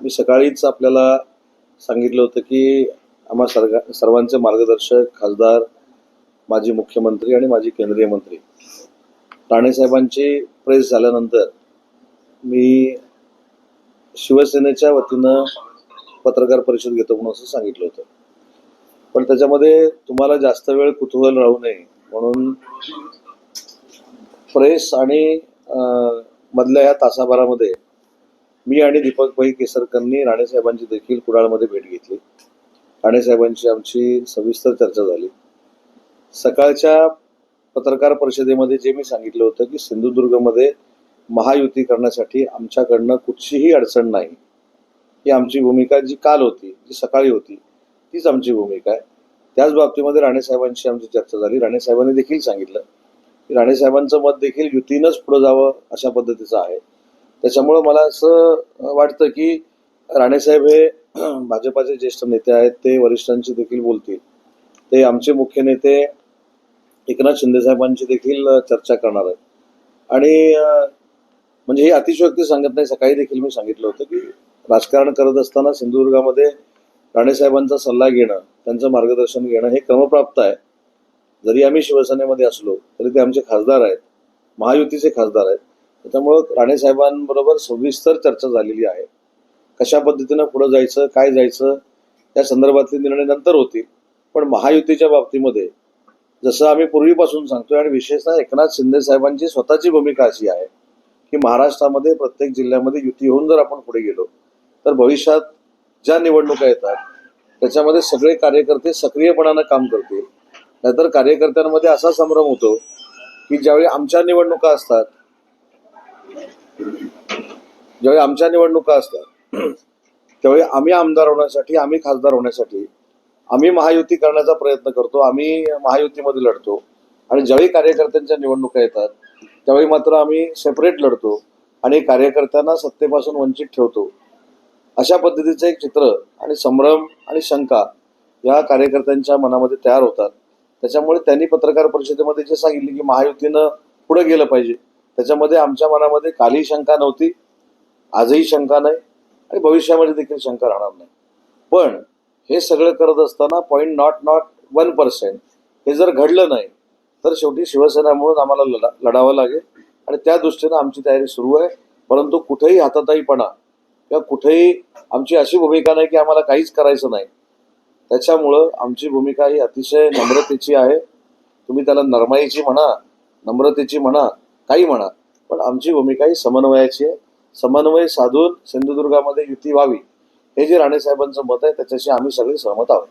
मी सकाळीच आपल्याला सांगितलं होतं की आम्हा सर्गा सर्वांचे मार्गदर्शक खासदार माजी मुख्यमंत्री आणि माजी केंद्रीय मंत्री. राणेसाहेबांची प्रेस झाल्यानंतर मी शिवसेनेच्या वतीनं पत्रकार परिषद घेतो म्हणून असं सांगितलं होतं. पण त्याच्यामध्ये तुम्हाला जास्त वेळ कुतूहल राहू नये म्हणून प्रेस आणि मधल्या या तासाभरामध्ये मी आणि दीपकभाई केसरकरनी राणेसाहेबांची देखील कुडाळमध्ये भेट घेतली. राणेसाहेबांची आमची सविस्तर चर्चा झाली. सकाळच्या पत्रकार परिषदेमध्ये जे मी सांगितलं होतं की सिंधुदुर्गमध्ये महायुती करण्यासाठी आमच्याकडनं कुठचीही अडचण नाही. ही आमची भूमिका जी काल होती जी सकाळी होती तीच आमची भूमिका आहे. त्याच बाबतीमध्ये राणेसाहेबांशी आमची चर्चा झाली. राणेसाहेबांनी देखील सांगितलं की राणेसाहेबांचं मत देखील युतीनंच पुढं जावं अशा पद्धतीचं आहे. त्याच्यामुळं मला असं वाटतं की राणेसाहेब हे भाजपाचे ज्येष्ठ नेते आहेत ते वरिष्ठांशी देखील बोलतील. ते आमचे मुख्य नेते एकनाथ शिंदेसाहेबांची देखील चर्चा करणार आहेत. आणि म्हणजे ही अतिशयोक्ती सांगत नाही सकाळी देखील मी सांगितलं होतं की राजकारण करत असताना सिंधुदुर्गामध्ये राणेसाहेबांचा सल्ला घेणं त्यांचं मार्गदर्शन घेणं हे क्रमप्राप्त आहे. जरी आम्ही शिवसेनेमध्ये असलो तरी ते आमचे खासदार आहेत महायुतीचे खासदार आहेत. त्यामुळं राणेसाहेबांबरोबर सविस्तर चर्चा झालेली आहे. कशा पद्धतीनं पुढं जायचं काय जायचं या संदर्भातले निर्णय नंतर होतील. पण महायुतीच्या बाबतीमध्ये जसं आम्ही पूर्वीपासून सांगतोय आणि विशेषतः एकनाथ शिंदे साहेबांची स्वतःची भूमिका अशी आहे की महाराष्ट्रामध्ये प्रत्येक जिल्ह्यामध्ये युती होऊन जर आपण पुढे गेलो तर भविष्यात ज्या निवडणुका येतात त्याच्यामध्ये सगळे कार्यकर्ते सक्रियपणानं काम करतील. नाहीतर कार्यकर्त्यांमध्ये असा संभ्रम होतो की ज्यावेळी आमच्या निवडणुका असतात ज्यावेळी आमच्या निवडणुका असतात त्यावेळी आम्ही आमदार होण्यासाठी आम्ही खासदार होण्यासाठी आम्ही महायुती करण्याचा प्रयत्न करतो आम्ही महायुतीमध्ये लढतो. आणि ज्यावेळी कार्यकर्त्यांच्या निवडणुका येतात त्यावेळी मात्र आम्ही सेपरेट लढतो आणि कार्यकर्त्यांना सत्तेपासून वंचित ठेवतो. अशा पद्धतीचं एक चित्र आणि संभ्रम आणि शंका या कार्यकर्त्यांच्या मनामध्ये तयार होतात. त्याच्यामुळे त्यांनी पत्रकार परिषदेमध्ये जे सांगितले की महायुतीनं पुढे गेलं पाहिजे त्याच्यामध्ये आमच्या मनामध्ये कालही शंका नव्हती आजही शंका नाही आणि भविष्यामध्ये देखील शंका राहणार नाही. पण हे सगळं करत असताना point nought nought one percent हे जर घडलं नाही तर शेवटी शिवसेना म्हणून आम्हाला लढा लढावं लागेल आणि त्या दृष्टीनं आमची तयारी सुरू आहे. परंतु कुठेही हाताताईपणा किंवा कुठेही आमची अशी भूमिका नाही की आम्हाला काहीच करायचं नाही. त्याच्यामुळं आमची भूमिका ही अतिशय नम्रतेची आहे. तुम्ही त्याला नरमाईची म्हणा नम्रतेची म्हणा काही म्हणा पण आमची भूमिका ही समन्वयाची आहे. समन्वय साधून सिंधुदुर्गामध्ये युती व्हावी हे जे राणेसाहेबांचं मत आहे त्याच्याशी आम्ही सगळे सहमत आहोत.